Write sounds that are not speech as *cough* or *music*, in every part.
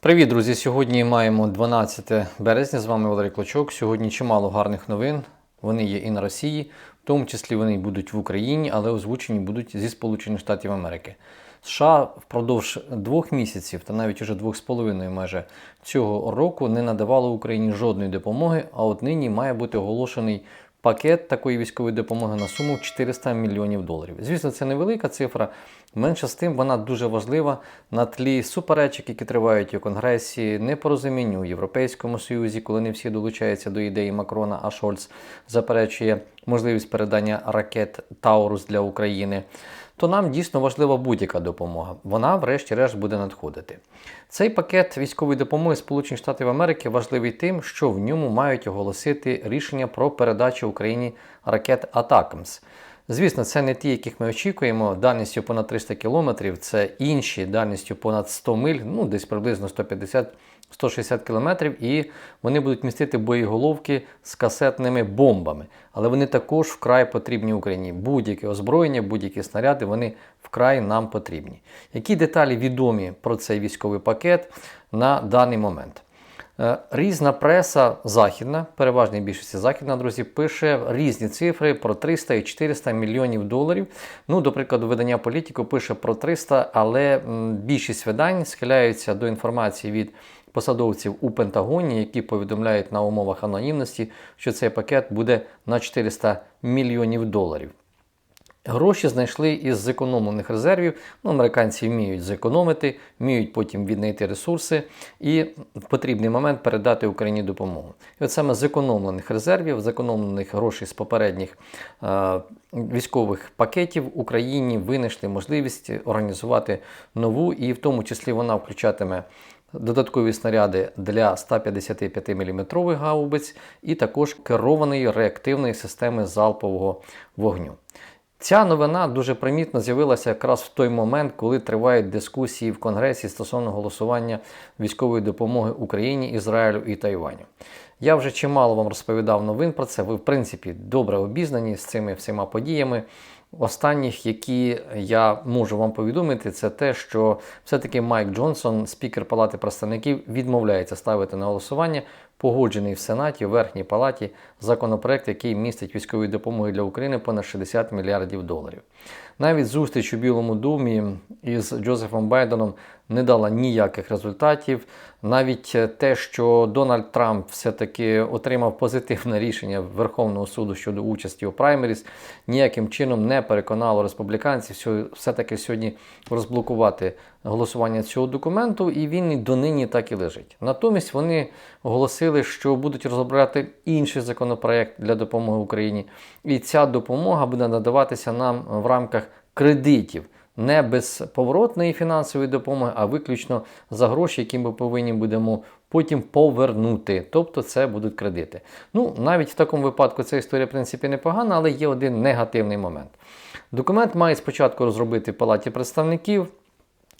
Привіт, друзі! Сьогодні маємо 12 березня. З вами Валерій Клочок. Сьогодні чимало гарних новин. Вони є і на Росії, в тому числі вони будуть в Україні, але озвучені будуть зі Сполучених Штатів Америки. США впродовж двох місяців та навіть уже двох з половиною майже цього року не надавали Україні жодної допомоги. А от нині має бути оголошений пакет такої військової допомоги на суму 400 мільйонів доларів. Звісно, це невелика цифра. Менше з тим, вона дуже важлива на тлі суперечок, які тривають у Конгресі, непорозумінню у Європейському Союзі, коли не всі долучаються до ідеї Макрона, а Шольц заперечує можливість передання ракет Таурус для України. То нам дійсно важлива будь-яка допомога. Вона, врешті-решт, буде надходити. Цей пакет військової допомоги Сполучених Штатів Америки важливий тим, що в ньому мають оголосити рішення про передачу Україні ракет Атакамс. Звісно, це не ті, яких ми очікуємо. Дальністю понад 300 кілометрів, це інші дальністю понад 100 миль, ну десь приблизно 150-160 кілометрів, і вони будуть містити боєголовки з касетними бомбами. Але вони також вкрай потрібні Україні. Будь-яке озброєння, будь-які снаряди, вони вкрай нам потрібні. Які деталі відомі про цей військовий пакет на даний момент? Е, Різна преса західна, переважній більшості західна, друзі, пише різні цифри про 300 і 400 мільйонів доларів. Ну, до прикладу, видання політику пише про 300, але більшість видань схиляються до інформації від посадовців у Пентагоні, які повідомляють на умовах анонімності, що цей пакет буде на 400 мільйонів доларів. Гроші знайшли із зекономлених резервів. Ну, американці вміють зекономити, вміють потім віднайти ресурси і в потрібний момент передати Україні допомогу. І от саме зекономлених резервів, зекономлених грошей з попередніх е, військових пакетів Україні винайшли можливість організувати нову, і в тому числі вона включатиме. Додаткові снаряди для 155 мм гаубиць і також керованої реактивної системи залпового вогню. Ця новина дуже примітно з'явилася якраз в той момент, коли тривають дискусії в Конгресі стосовно голосування військової допомоги Україні, Ізраїлю і Тайваню. Я вже чимало вам розповідав новин про це. Ви, в принципі, добре обізнані з цими всіма подіями. Останніх, які я можу вам повідомити, це те, що все-таки Майк Джонсон, спікер Палати представників, відмовляється ставити на голосування погоджений в Сенаті у Верхній Палаті законопроект, який містить військової допомоги для України понад 60 мільярдів доларів. Навіть зустріч у Білому домі із Джозефом Байденом не дала ніяких результатів. Навіть те, що Дональд Трамп все-таки отримав позитивне рішення Верховного суду щодо участі у праймеріс, ніяким чином не переконало республіканців все-таки сьогодні розблокувати голосування цього документу, і він донині так і лежить. Натомість вони оголосили, що будуть розробляти інший законопроект для допомоги Україні, і ця допомога буде надаватися нам в рамках кредитів. Не безповоротної фінансової допомоги, а виключно за гроші, які ми повинні будемо потім повернути. Тобто це будуть кредити. Ну, навіть в такому випадку ця історія, в принципі, непогана, але є один негативний момент. Документ має спочатку розробити Палаті представників.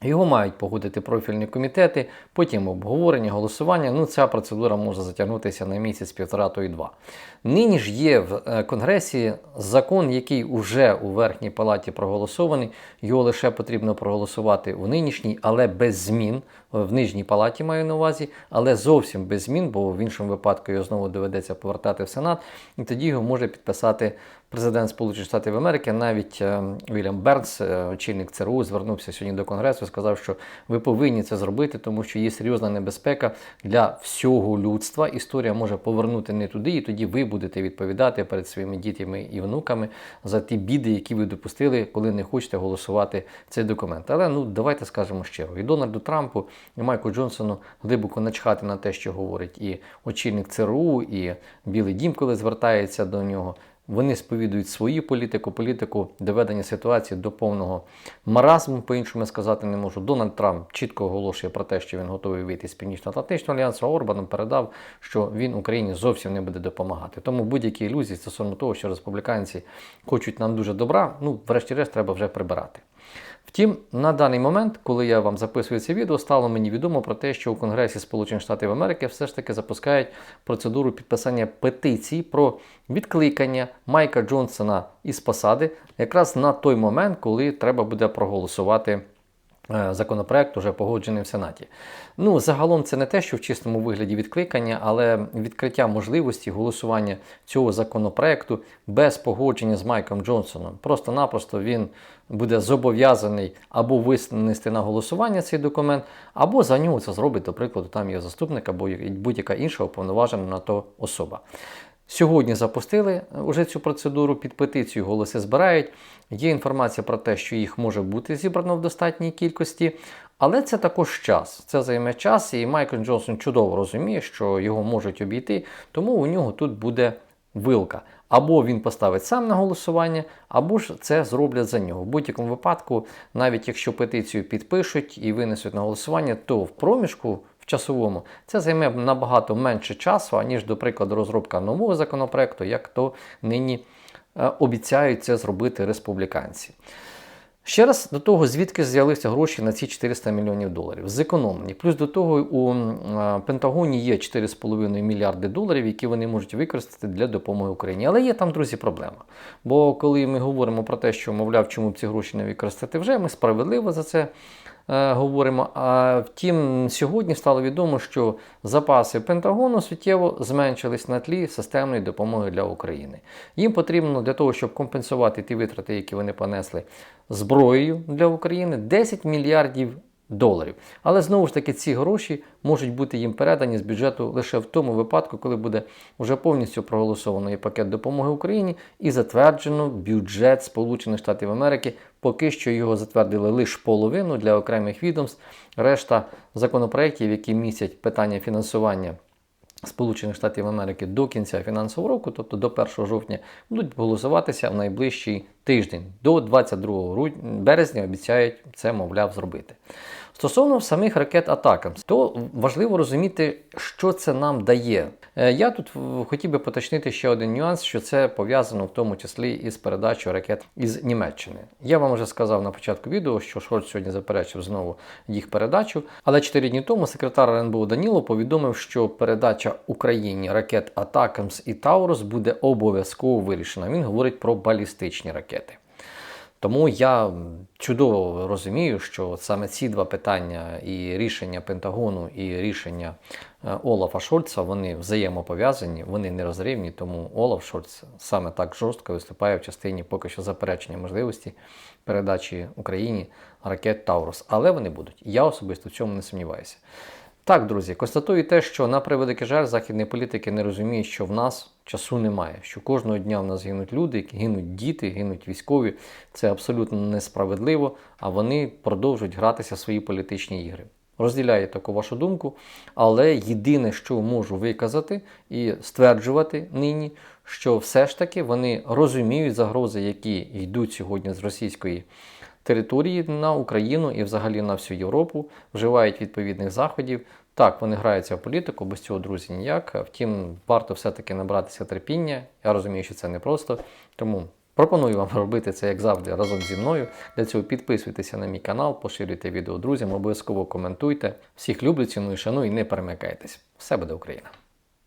Його мають погодити профільні комітети, потім обговорення, голосування. Ну, ця процедура може затягнутися на місяць, півтора то й два. Нині ж є в е, Конгресі закон, який уже у Верхній Палаті проголосований. Його лише потрібно проголосувати в нинішній, але без змін. В нижній палаті маю на увазі, але зовсім без змін, бо в іншому випадку його знову доведеться повертати в Сенат, і тоді його може підписати президент Сполучених Штатів Америки. Навіть е, Вільям Бернс, е, очільник ЦРУ, звернувся сьогодні до Конгресу і сказав, що ви повинні це зробити, тому що є серйозна небезпека для всього людства. Історія може повернути не туди, і тоді ви будете відповідати перед своїми дітьми і внуками за ті біди, які ви допустили, коли не хочете голосувати цей документ. Але ну давайте скажемо щиро, і Дональду Трампу і Майку Джонсону глибоко начхати на те, що говорить і очільник ЦРУ, і Білий Дім, коли звертається до нього. Вони сповідують свою політику, політику доведення ситуації до повного маразму, по-іншому сказати не можу. Дональд Трамп чітко оголошує про те, що він готовий вийти з Північно-Атлантичного альянсу, а Орбаном передав, що він Україні зовсім не буде допомагати. Тому будь-які ілюзії стосовно того, що республіканці хочуть нам дуже добра, ну, врешті-решт, треба вже прибирати. Втім, на даний момент, коли я вам записую це відео, стало мені відомо про те, що у Конгресі Сполучених Штатів Америки все ж таки запускають процедуру підписання петиції про відкликання Майка Джонсона із посади, якраз на той момент, коли треба буде проголосувати законопроект уже погоджений в Сенаті. Ну, загалом це не те, що в чистому вигляді відкликання, але відкриття можливості голосування цього законопроекту без погодження з Майком Джонсоном. Просто-напросто він буде зобов'язаний або винести на голосування цей документ, або за нього це зробить, до прикладу, там його заступник або будь-яка інша уповноважена на то особа. Сьогодні запустили вже цю процедуру під петицію, голоси збирають. Є інформація про те, що їх може бути зібрано в достатній кількості, але це також час. Це займе час, і Майкл Джонсон чудово розуміє, що його можуть обійти, тому у нього тут буде вилка. Або він поставить сам на голосування, або ж це зроблять за нього. В будь-якому випадку, навіть якщо петицію підпишуть і винесуть на голосування, то в проміжку часовому це займе набагато менше часу, аніж, до прикладу, розробка нового законопроекту, як то нині е, обіцяють це зробити республіканці. Ще раз до того, звідки з'явилися гроші на ці 400 мільйонів доларів. Зекономлені. Плюс до того, у е, Пентагоні є 4,5 мільярди доларів, які вони можуть використати для допомоги Україні. Але є там, друзі, проблема. Бо коли ми говоримо про те, що, мовляв, чому б ці гроші не використати вже, ми справедливо за це говоримо. А втім, сьогодні стало відомо, що запаси Пентагону суттєво зменшились на тлі системної допомоги для України. Їм потрібно для того, щоб компенсувати ті витрати, які вони понесли зброєю для України, 10 мільярдів доларів. Але знову ж таки ці гроші можуть бути їм передані з бюджету лише в тому випадку, коли буде вже повністю проголосовано і пакет допомоги Україні і затверджено бюджет Сполучених Штатів Америки. Поки що його затвердили лише половину для окремих відомств. Решта законопроєктів, які містять питання фінансування. Сполучених Штатів Америки до кінця фінансового року, тобто до 1 жовтня, будуть голосуватися в найближчий тиждень. До 22 березня обіцяють це, мовляв, зробити. Стосовно самих ракет Атакамс, то важливо розуміти, що це нам дає. Е, Я тут хотів би поточнити ще один нюанс, що це пов'язано в тому числі із передачою ракет із Німеччини. Я вам вже сказав на початку відео, що Шольц сьогодні заперечив знову їх передачу. Але 4 дні тому секретар РНБО Даніло повідомив, що передача Україні ракет Атакамс і Таурус буде обов'язково вирішена. Він говорить про балістичні ракети. Тому я чудово розумію, що саме ці два питання і рішення Пентагону, і рішення е, Олафа Шольца вони взаємопов'язані, вони нерозривні, тому Олаф Шольц саме так жорстко виступає в частині поки що заперечення можливості передачі Україні ракет Таурус. Але вони будуть. Я особисто в цьому не сумніваюся. Так, друзі, констатую те, що на превеликий жаль, західні політики не розуміють, що в нас часу немає, що кожного дня в нас гинуть люди, гинуть діти, гинуть військові. Це абсолютно несправедливо, а вони продовжують гратися в свої політичні ігри. Розділяю таку вашу думку, але єдине, що можу виказати і стверджувати нині, що все ж таки вони розуміють загрози, які йдуть сьогодні з російської території на Україну і взагалі на всю Європу, вживають відповідних заходів. Так, вони граються в політику, без цього, друзі, ніяк. Втім, варто все-таки набратися терпіння. Я розумію, що це непросто. Тому пропоную вам *laughs* робити це, як завжди, разом зі мною. Для цього підписуйтеся на мій канал, поширюйте відео друзям, обов'язково коментуйте. Всіх люблю, ціную, шаную і не перемикайтесь. Все буде Україна!